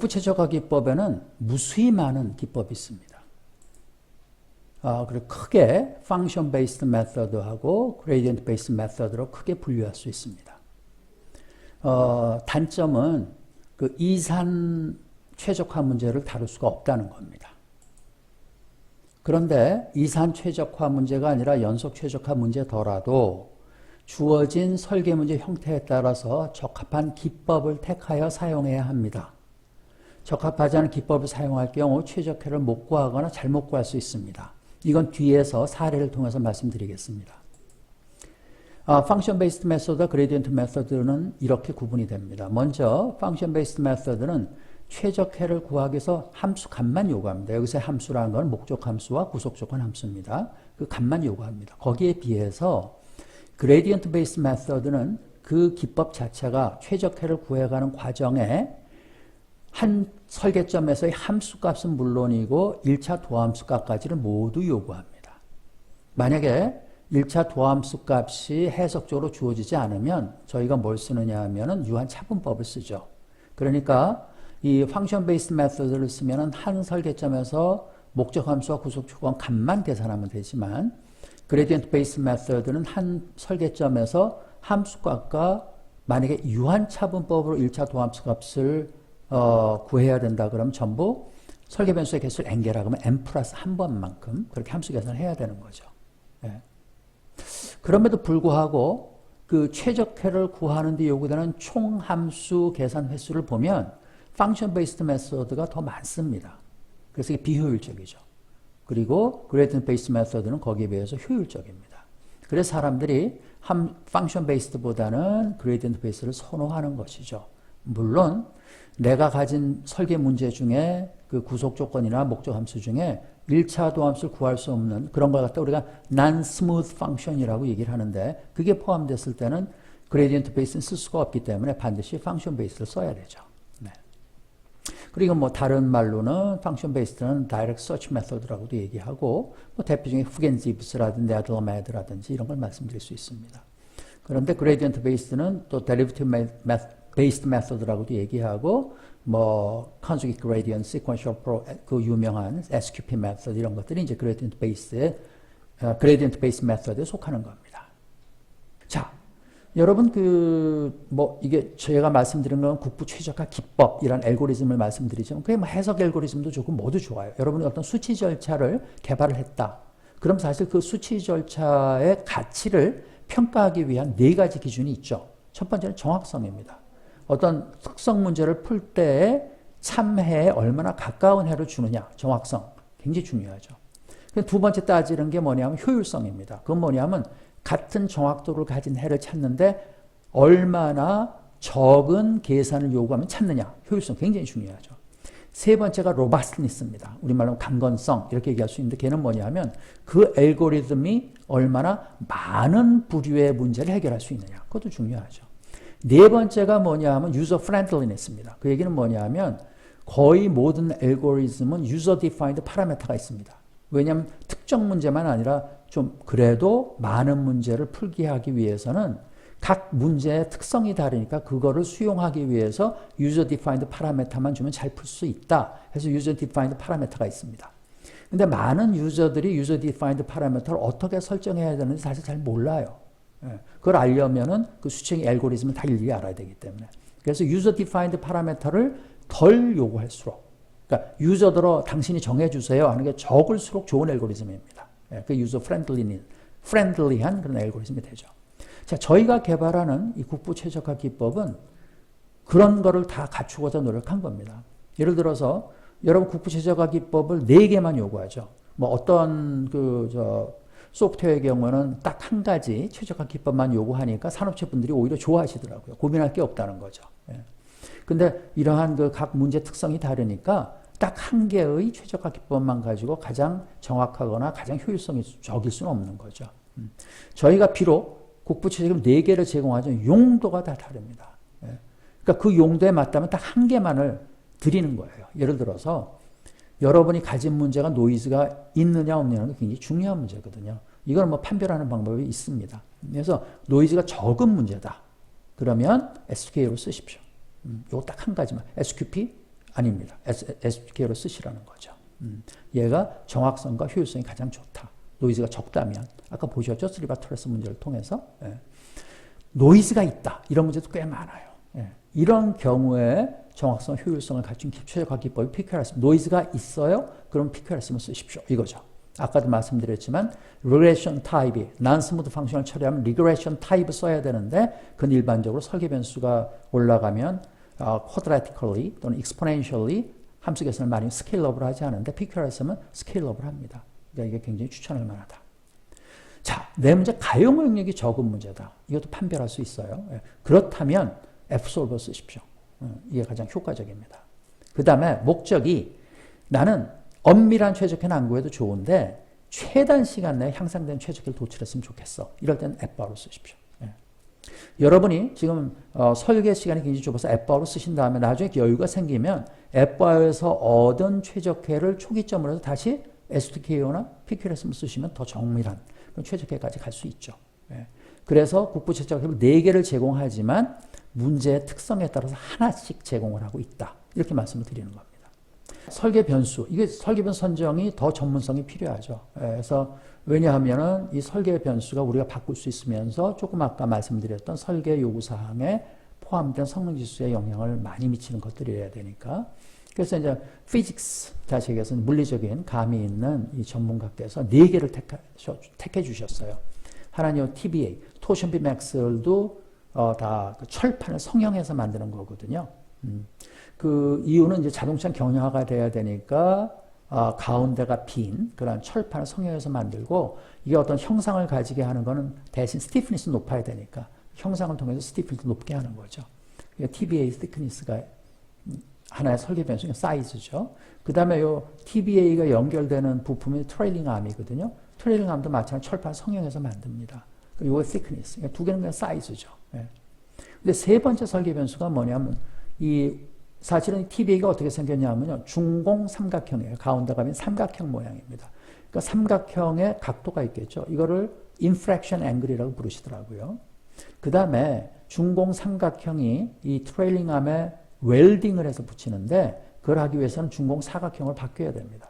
부채적화 기법에는 무수히 많은 기법이 있습니다. 아, 그리고 크게 function based method하고 gradient based method로 크게 분류할 수 있습니다. 어, 단점은 그 이산 최적화 문제를 다룰 수가 없다는 겁니다. 그런데 이산 최적화 문제가 아니라 연속 최적화 문제더라도 주어진 설계 문제 형태에 따라서 적합한 기법을 택하여 사용해야 합니다. 적합하지 않은 기법을 사용할 경우 최적화를 못 구하거나 잘못 구할 수 있습니다. 이건 뒤에서 사례를 통해서 말씀드리겠습니다. 아, function based method와 gradient method는 이렇게 구분이 됩니다. 먼저 function based method는 최적해를 구하기 위해서 함수 값만 요구합니다. 여기서 함수라는 건 목적 함수와 구속 조건 함수입니다. 그 값만 요구합니다. 거기에 비해서 gradient based method는 그 기법 자체가 최적해를 구해가는 과정에 한 설계점에서의 함수값은 물론이고 1차 도함수 값까지를 모두 요구합니다. 만약에 1차 도함수 값이 해석적으로 주어지지 않으면 저희가 뭘 쓰느냐 하면은 유한 차분법을 쓰죠. 그러니까 이 펑션 베이스 메소드를 쓰면은 한 설계점에서 목적 함수와 구속 조건 값만 계산하면 되지만 그레디언트 베이스 메소드는 한 설계점에서 함수값과 만약에 유한 차분법으로 1차 도함수 값을 어, 구해야 된다 그러면 전부 설계 변수의 개수를 n개라 그러면 n 플러스 한 번만큼 그렇게 함수 계산을 해야 되는 거죠. 예. 그럼에도 불구하고 그 최적회를 구하는 데 요구되는 총 함수 계산 횟수를 보면 펑션 베이스드 메소드가 더 많습니다. 그래서 이게 비효율적이죠. 그리고 그레이든 베이스 메소드는 거기에 비해서 효율적입니다. 그래서 사람들이 함 펑션 베이스드보다는 그레이든 베이스를 선호하는 것이죠. 물론 내가 가진 설계 문제 중에 그 구속 조건이나 목적 함수 중에 1차 도함수를 구할 수 없는 그런 걸 갖다 우리가 non-smooth function이라고 얘기를 하는데 그게 포함됐을 때는 gradient base는 쓸 수가 없기 때문에 반드시 function base를 써야 되죠. 네. 그리고 뭐 다른 말로는 function based는 direct search method라고도 얘기하고 뭐 대표 중에 후겐지브스라든지 네덜메드라든지 이런 걸 말씀드릴 수 있습니다. 그런데 gradient based는 또 derivative based method라고도 얘기하고 뭐 conjugate gradient, sequential pro 그 유명한 SQP method 이런 것들이 이제 gradient based 어, gradient based method에 속하는 겁니다. 자, 여러분 그 뭐 이게 제가 말씀드린 건 국부 최적화 기법이란 알고리즘을 말씀드리지만 그게 뭐 해석 알고리즘도 좋고 모두 좋아요. 여러분이 어떤 수치 절차를 개발을 했다. 그럼 사실 그 수치 절차의 가치를 평가하기 위한 네 가지 기준이 있죠. 첫 번째는 정확성입니다. 어떤 특성 문제를 풀 때에 참해에 얼마나 가까운 해를 주느냐, 정확성. 굉장히 중요하죠. 두 번째 따지는 게 뭐냐면 효율성입니다. 그건 뭐냐면 같은 정확도를 가진 해를 찾는데 얼마나 적은 계산을 요구하면 찾느냐. 효율성 굉장히 중요하죠. 세 번째가 로바스니스입니다. 우리말로 강건성 이렇게 얘기할 수 있는데 걔는 뭐냐면 그 알고리즘이 얼마나 많은 부류의 문제를 해결할 수 있느냐. 그것도 중요하죠. 네 번째가 뭐냐 하면 유저 프렌들리네스입니다. 그 얘기는 뭐냐 하면 거의 모든 알고리즘은 유저 디파인드 파라메터가 있습니다. 왜냐하면 특정 문제만 아니라 좀 그래도 많은 문제를 풀게 하기 위해서는 각 문제의 특성이 다르니까 그거를 수용하기 위해서 유저 디파인드 파라메터만 주면 잘 풀 수 있다. 해서 유저 디파인드 파라메터가 있습니다. 근데 많은 유저들이 유저 디파인드 파라메터를 어떻게 설정해야 되는지 사실 잘 몰라요. 예, 그걸 알려면은 그 수치의 알고리즘을 다 일일이 알아야 되기 때문에. 그래서 유저 디파인드 파라메터를 덜 요구할수록, 그러니까 유저들어 당신이 정해주세요 하는 게 적을수록 좋은 알고리즘입니다. 예, 그 유저 프렌들리한, 프렌들리한 그런 알고리즘이 되죠. 자, 저희가 개발하는 이 국부 최적화 기법은 그런 거를 다 갖추고자 노력한 겁니다. 예를 들어서 여러분 국부 최적화 기법을 네 개만 요구하죠. 뭐 어떤 그 저 소프트웨어의 경우는 딱 한 가지 최적화 기법만 요구하니까 산업체 분들이 오히려 좋아하시더라고요. 고민할 게 없다는 거죠. 예. 근데 이러한 그 각 문제 특성이 다르니까 딱 한 개의 최적화 기법만 가지고 가장 정확하거나 가장 효율성이 적일 수는 없는 거죠. 음. 저희가 비록 국부 최적금 네 개를 제공하지만 용도가 다 다릅니다. 예. 그러니까 그 용도에 맞다면 딱 한 개만을 드리는 거예요. 예를 들어서 여러분이 가진 문제가 노이즈가 있느냐 없느냐는 굉장히 중요한 문제거든요. 이걸 뭐 판별하는 방법이 있습니다. 그래서 노이즈가 적은 문제다. 그러면 SQA로 쓰십시오. 음, 요거 딱 한 가지만. SQP 아닙니다. SPK로 쓰시라는 거죠. 음, 얘가 정확성과 효율성이 가장 좋다. 노이즈가 적다면 아까 보셨죠? 스리바 트레스 문제를 통해서 예. 노이즈가 있다. 이런 문제도 꽤 많아요. 예. 이런 경우에 정확성, 효율성을 갖춘 최적화 기법이 PQRS. 노이즈가 있어요? 그럼 PQRS를 쓰십시오. 이거죠. 아까도 말씀드렸지만 regression 타입이 non-smooth 펑션을 처리하면 regression 타입을 써야 되는데 그건 일반적으로 설계 변수가 올라가면 어, quadratically 또는 exponentially 함수 계산을 많이 스케일업을 하지 않은데 PQRS는 스케일업을 합니다. 그러니까 이게 굉장히 추천할 만하다. 자, 내 문제 가용 영역이 적은 문제다. 이것도 판별할 수 있어요. 예. 그렇다면 F솔버 쓰십시오. 어, 이게 가장 효과적입니다. 그 다음에 목적이 나는 엄밀한 최적화는 안 구해도 좋은데 최단 시간 내에 향상된 최적화를 도출했으면 좋겠어. 이럴 때는 앱바로 쓰십시오. 예. 여러분이 지금 어, 설계 시간이 굉장히 좁아서 앱바로 쓰신 다음에 나중에 여유가 생기면 앱바에서 얻은 최적화를 초기점으로 해서 다시 SDK나 PQRS를 쓰시면 더 정밀한 최적화까지 갈 수 있죠. 예. 그래서 국부 최적화를 4개를 제공하지만 문제의 특성에 따라서 하나씩 제공을 하고 있다. 이렇게 말씀을 드리는 겁니다. 설계 변수, 이게 설계 변수 선정이 더 전문성이 필요하죠. 예, 그래서 왜냐하면은 이 설계 변수가 우리가 바꿀 수 있으면서 조금 아까 말씀드렸던 설계 요구 사항에 포함된 성능 지수에 영향을 많이 미치는 것들이어야 되니까. 그래서 이제 피직스 자식에서 물리적인 감이 있는 이 전문가께서 네 개를 택해 주셨어요. 하나는 TBA, 토션 비 맥스도 어, 다그 철판을 성형해서 만드는 거거든요. 음. 그 이유는 이제 자동차 경량화가 돼야 되니까 어, 가운데가 빈 그런 철판을 성형해서 만들고 이게 어떤 형상을 가지게 하는 거는 대신 스티프니스 높아야 되니까 형상을 통해서 스티프니스 높게 하는 거죠. TBA 스티프니스가 하나의 설계 변수가 사이즈죠. 그 다음에 요 TBA가 연결되는 부품이 트레일링 암이거든요. 트레일링 암도 마찬가지로 철판 성형해서 만듭니다. 이거 thickness. 그러니까 두 개는 그냥 사이즈죠. 예. 근데 세 번째 설계 변수가 뭐냐면 이 사실은 TBA가 어떻게 생겼냐면요. 중공 삼각형이에요. 가운데 가면 삼각형 모양입니다. 그러니까 삼각형의 각도가 있겠죠. 이거를 infraction angle이라고 부르시더라고요. 그 다음에 중공 삼각형이 이 트레일링 암에 웰딩을 해서 붙이는데 그걸 하기 위해서는 중공 사각형을 바뀌어야 됩니다.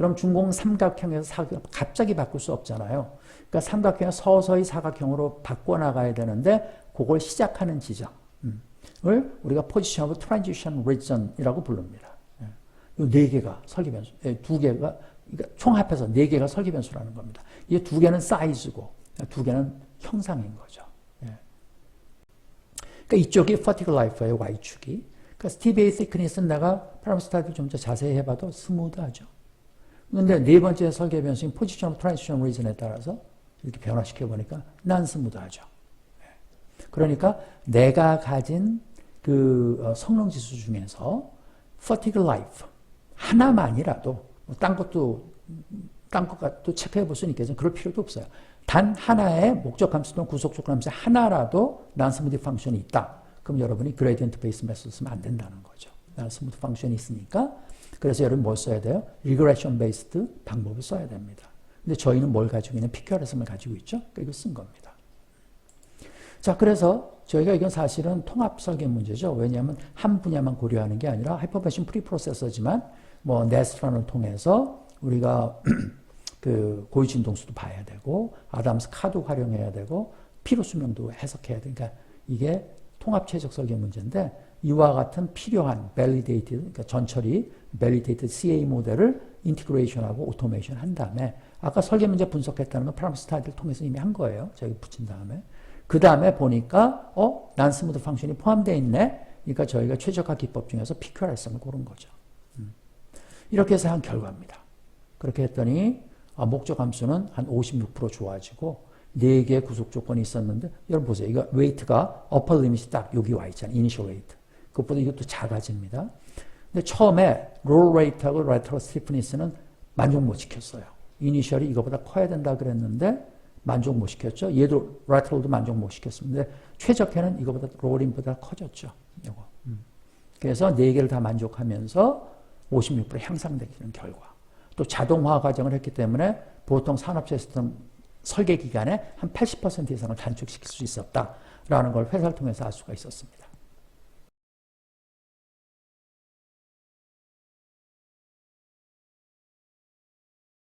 그럼 중공 삼각형에서 사각, 갑자기 바꿀 수 없잖아요. 그러니까 삼각형을 서서히 사각형으로 바꿔나가야 되는데 그걸 시작하는 지점을 우리가 포지션 오브 트랜지션 리전이라고 부릅니다. 이네 개가 설계 변수, 두 개가 그러니까 총 합해서 네 개가 설계 변수라는 겁니다. 이 두 개는 사이즈고 두 개는 형상인 거죠. 그러니까 이쪽이 vertical life예요, Y축이. 그러니까 TBA thickness는 내가 파라미스타를 좀더 자세히 해봐도 스무드하죠. 근데 네 번째 설계 변수인 포지션 트랜지션 리전에 따라서 이렇게 변화시켜 보니까 난 스 무드하죠. 그러니까 내가 가진 그 어, 성능 지수 중에서 vertical life 하나만이라도 뭐딴 것도 딴 것도 체크해 볼 수는 있겠지만 그럴 필요도 없어요. 단 하나의 목적 함수 또는 구속 조건 함수 하나라도 난 스무드 펑션이 있다. 그럼 여러분이 그레디언트 베이스 메소드 쓰면 안 된다는 거죠. 난 스무드 펑션이 있으니까 그래서 여러분 뭘 써야 돼요? 리그레션 베이스드 방법을 써야 됩니다. 근데 저희는 뭘 가지고 있는 PQRS를 가지고 있죠? 그러니까 이걸 쓴 겁니다. 자, 그래서 저희가 이건 사실은 통합 설계 문제죠. 왜냐하면 한 분야만 고려하는 게 아니라 하이퍼패션 프리프로세서지만 뭐 네스트런을 통해서 우리가 그 고위 진동수도 봐야 되고 아담스 카드 활용해야 되고 피로 수명도 해석해야 되니까 그러니까 이게 통합 최적 설계 문제인데 이와 같은 필요한 validated 그러니까 전처리 validated CA 모델을 인티그레이션하고 오토메이션 한 다음에 아까 설계 문제 분석했다는 건 프랑스 스타일을 통해서 이미 한 거예요. 저기 붙인 다음에 그 다음에 보니까 어 난스무드 펑션이 포함되어 있네. 그러니까 저희가 최적화 기법 중에서 PQRS를 고른 거죠. 음. 이렇게 해서 한 결과입니다. 그렇게 했더니 아, 목적 함수는 한 56% 좋아지고 4개의 구속 조건이 있었는데 여러분 보세요. 이거 웨이트가 어퍼 리밋이 딱 여기 와 있잖아요. 이니셜 웨이트. 그것보다 이것도 작아집니다. 근데 처음에 롤 웨이트하고 라이터럴 스티프니스는 만족 못 시켰어요. 이니셜이 이거보다 커야 된다 그랬는데 만족 못 시켰죠. 얘도 라이터럴도 만족 못 시켰습니다. 최적화는 이거보다 롤링보다 커졌죠. 이거. 음. 그래서 4개를 다 만족하면서 56% 향상되는 결과. 또 자동화 과정을 했기 때문에 보통 산업 시스템 설계 기간에 한 80% 이상을 단축시킬 수 있었다라는 걸 회사를 통해서 알 수가 있었습니다.